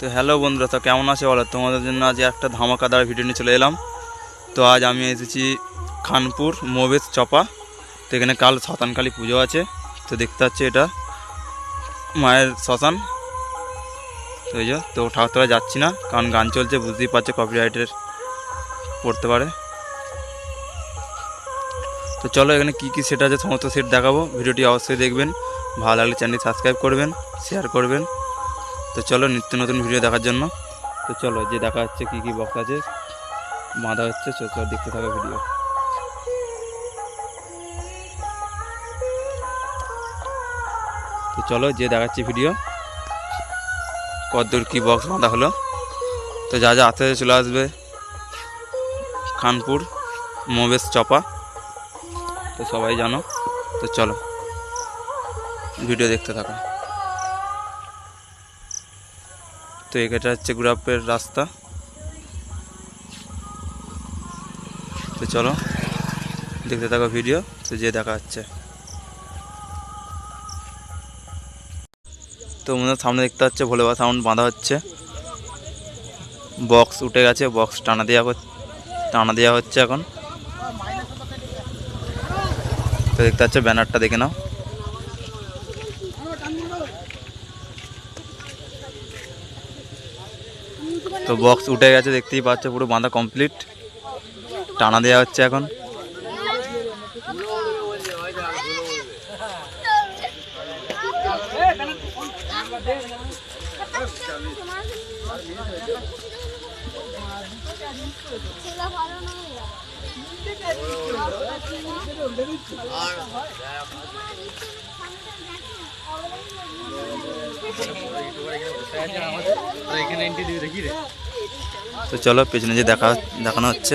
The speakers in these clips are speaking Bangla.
তো হ্যালো বন্ধুরা, তো কেমন আছে বলো? তোমাদের জন্য আজ একটা ধামাকাদার ভিডিও নিয়ে চলে এলাম। তো আজ আমি এসেছি খানপুর মোবেস চপা। তো এখানে কাল শ্মশানকালী পুজো আছে। তো দেখতে পাচ্ছি এটা মায়ের শ্মশান। তো এই যে, তো ঠাকুরতলায় যাচ্ছি না, কারণ গান চলছে, বুঝতেই পারছে কপিরাইটের পড়তে পারে। তো চলো এখানে কী কী সেট আছে, সমস্ত সেট দেখাবো। ভিডিওটি অবশ্যই দেখবেন। ভালো লাগলে চ্যানেলটি সাবস্ক্রাইব করবেন শেয়ার করবেন। তো চলো নিত্য নতুন ভিডিও দেখার জন্য। তো চলো, যে দেখা যাচ্ছে কী কী বক্স আছে, বাঁধা হচ্ছে, চলো চলো, দেখতে থাকো ভিডিও তো চলো, যে দেখাচ্ছি ভিডিও কতদূর কী বক্স বাঁধা হলো। তো যা যা আস্তে চলে আসবে। খানপুর মোবেশ চপা। তো সবাই জানো। তো চলো ভিডিও দেখতে থাকো। তো এটা হচ্ছে গ্রাফের রাস্তা। তো চলো, দেখতে থাকো ভিডিও তো যে দেখা যাচ্ছে তো মনে সামনে দেখতে পাচ্ছে ভোলেবা সাউন্ড বাঁধা হচ্ছে। বক্স উঠে গেছে বক্স টানা দেওয়া টানা দেওয়া হচ্ছে এখন। তো দেখতে পাচ্ছে ব্যানারটা দেখে নাও। তো বক্স উঠে গেছে দেখতেই পাচ্ছ পুরো বাঁধা কমপ্লিট টানা দেওয়া হচ্ছে এখন। তো চলো পেছনে যে দেখা দেখানো হচ্ছে।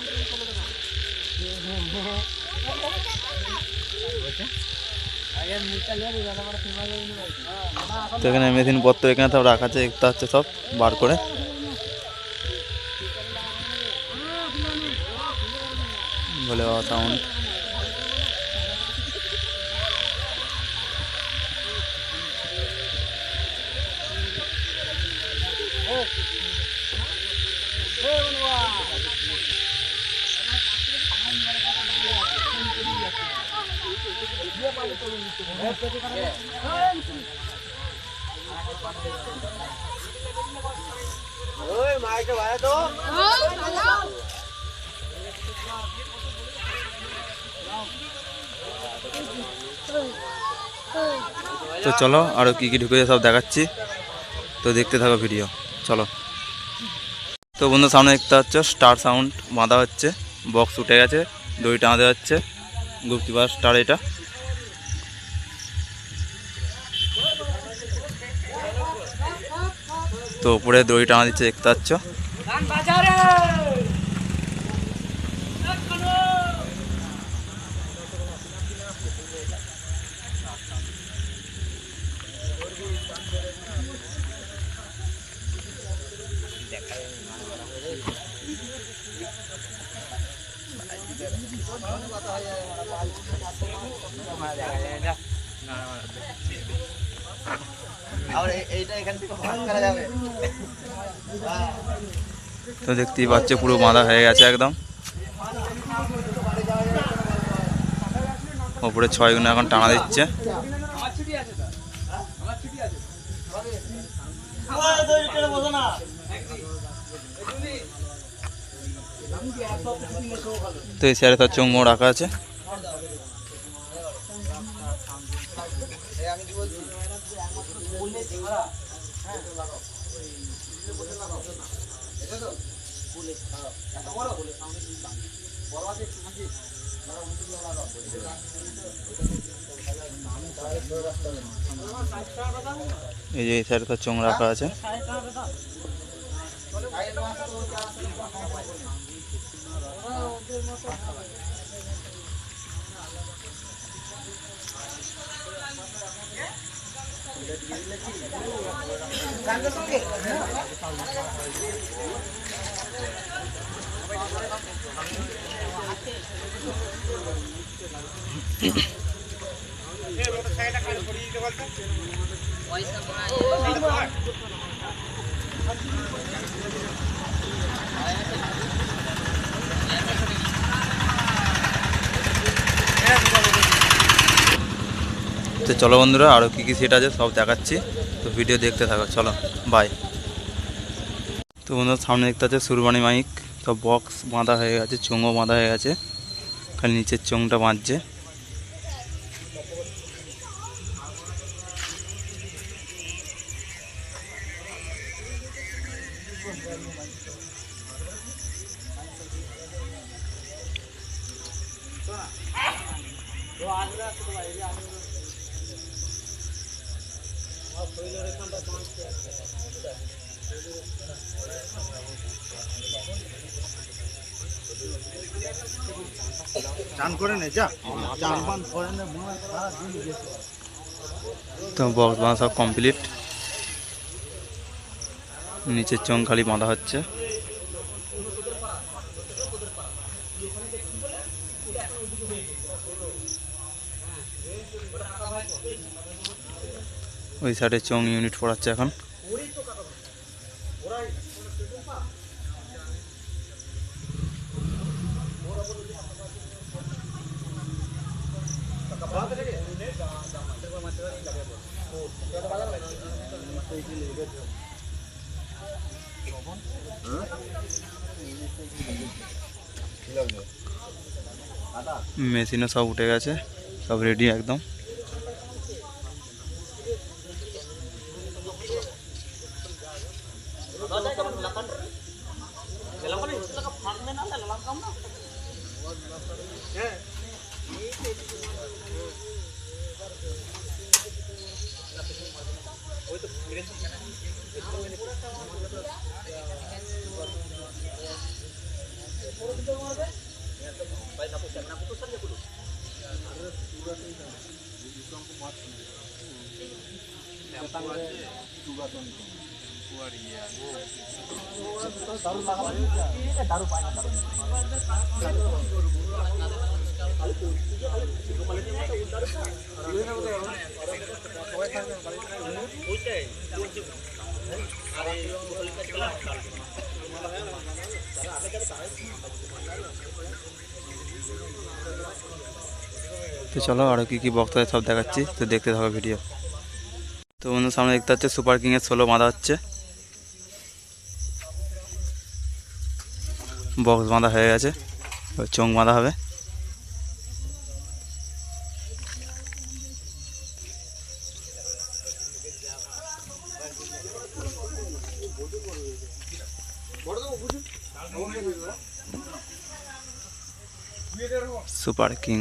তো এখানে মেশিন পত্র এখানে সব রাখা আছে একটা হচ্ছে সব, বার করে। বলে সাউন্ড ওই মাইকে বাজা তো তো চলো আরও কী কী ঢুকেছে সব দেখাচ্ছি। তো দেখতে থাকো ভিডিও। চলো। তো বন্ধু, সামনে দেখতে পাচ্ছ, স্টার সাউন্ড বাঁধা হচ্ছে। বক্স উঠে গেছে, দড়ি টানা দেওয়া হচ্ছে গুপ্তিবার স্টার এটা। তো উপরে দড়ি টানা দিচ্ছে দেখতে পাচ্ছ? আর তো দেখতেই পাচ্ছ, পুরো বাঁধা হয়ে গেছে একদম। ওপরে ছয় গুণ এখন টানা দিচ্ছে। তো এই সাইডে তার চোখ মোড় রাখা আছে এই আমি কি বলছি এটা তো এত বড় বড় আছে একটু এই যে এই সাইডে তো চোং রাখা আছে। তো চলো বন্ধুরা আরও কী কী সেট আছে সব দেখাচ্ছি। তো ভিডিও দেখতে থাকো, চলো বাই তো বন্ধুরা, সামনে দেখতে আছে সুরবানি মাইক সব বক্স বাঁধা হয়ে গেছে চোঙও বাঁধা হয়ে গেছে। খালি নিচের চোঙটা বাঁধছে। চান করে নে, যা। চান পান করে নে তো বক্স বাঁধা সব কমপ্লিট নিচের চোঙ খালি বাঁধা হচ্ছে। ওই সাইডে চোঙ ইউনিট পড়াচ্ছে এখন। মেশিনও সব উঠে গেছে সব রেডি একদম তো চলো আরও কী কী বক্তা সব দেখাচ্ছি, তো দেখতে থাকো ভিডিও। তো বন্ধু সামনে দেখতে পাচ্ছে, সুপার কিংয়ের ষোলো বাঁধা হচ্ছে। বক্স বাঁধা হয়ে গেছে চোখ বাঁধা হবে। সুপার কিং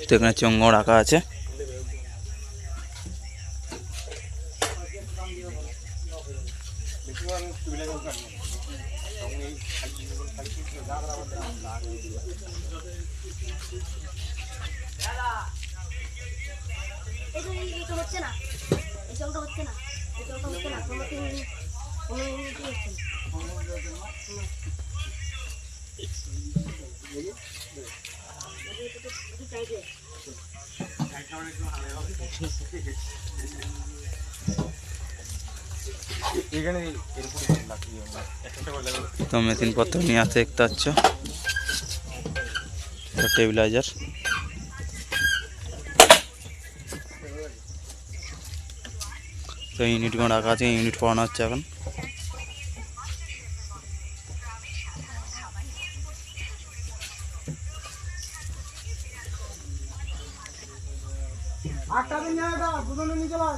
তো এখানে চঙ্গ রাখা আছে এটা এটা হচ্ছে না এই জলটা হচ্ছে না এই জলটা হচ্ছে না কোনো তিন কোনো ইউনিটই হচ্ছে না তো মেশিনপত্র নিয়ে আসতে দেখতে পাচ্ছ টেবিলাইজার তো ইউনিটগুলো রাখা আছে, ইউনিট পড়ানো হচ্ছে এখন। দুজনে নিয়ে চলো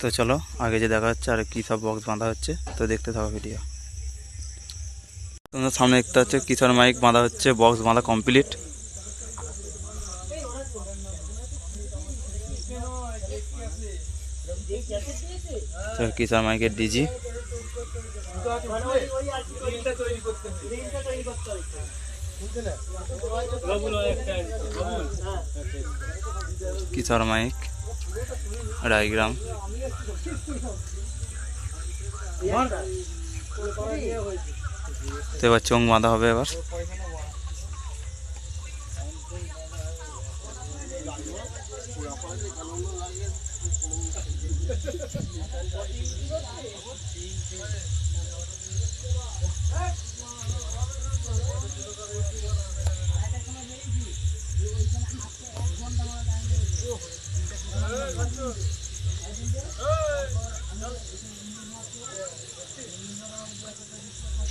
তো চলো, আগে যে দেখা যাচ্ছে আর কী সব বক্স বাঁধা হচ্ছে, তো দেখতে থাকো ভিডিও তোমাদের সামনে দেখতে হচ্ছে কিশোর মাইক বাঁধা হচ্ছে বক্স বাঁধা কমপ্লিট কিশোর মাইকের ডিজি। কিশোর মাইক রায়গ্রাম। এবার চোখ বাঁধা হবে এবার।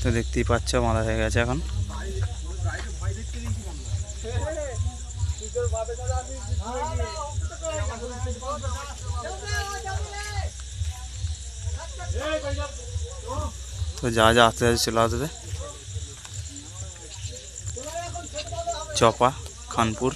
তো দেখতেই পাচ্ছ বাঁধা হয়ে গেছে এখন। তো যা যা আস্তে আস্তে চলে আসবে চপা খানপুর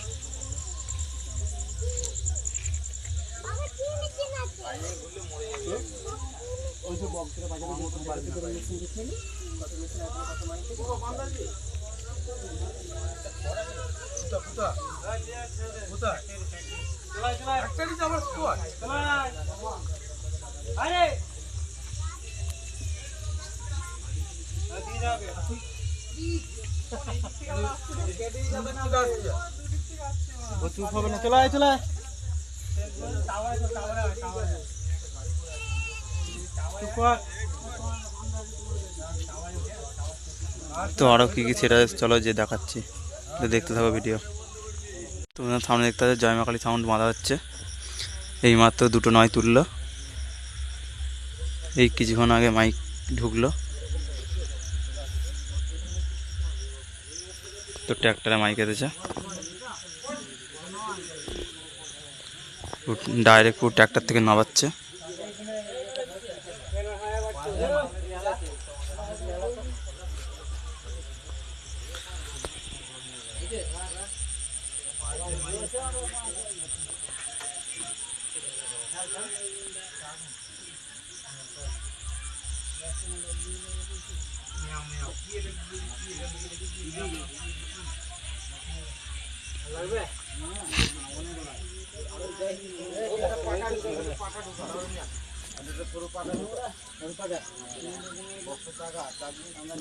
তো আরও কী কী সেটা চলো যে দেখাচ্ছি। দেখতে থাকো ভিডিও তোমাদের সামনে দেখতে পাচ্ছ জয়মাকালী সাউন্ড বাঁধা হচ্ছে। এইমাত্র দুটো নয় তুললো। এই কিছুক্ষণ আগে মাইক ঢুকলো। তো ট্র্যাক্টরে মাইকে দিয়েছে ডাইরেক্ট পুরো ট্র্যাক্টর থেকে নামাচ্ছে।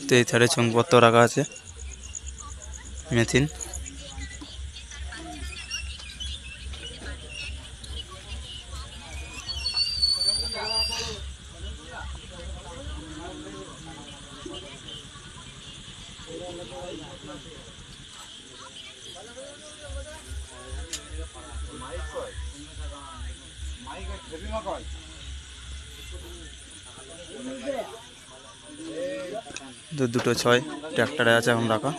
তো এই সাইডে ছংপত্র রাখা আছে মেথিন। দুটো ছয়, ট্র্যাক্টরে আছে এখন রাখা।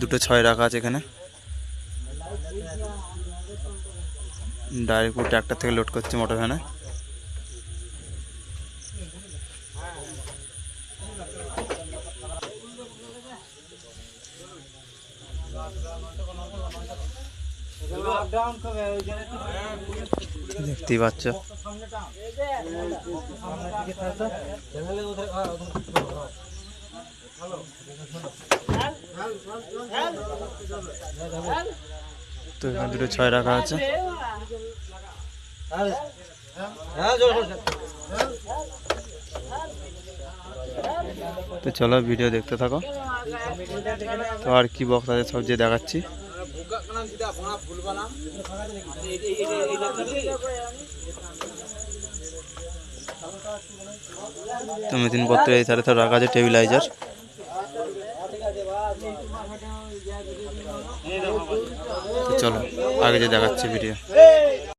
দুটো ছয় রাখা আছে এখানে। ডাইরেক্ট ট্র্যাক্টর থেকে লোড করছে মোটর ভ্যানে। দেখতেই পাচ্ছ। তো এখানে দুটো ছয় রাখা আছে। হ্যাঁ তো চলো ভিডিও দেখতে থাকো। তো আর কি বক্তাদের সব যে দেখাচ্ছি। তো মেশিনপত্র এই ধারে তো রাখা আছে, টেবিলাইজার। চলো, আগে যে দেখাচ্ছি ভিডিও।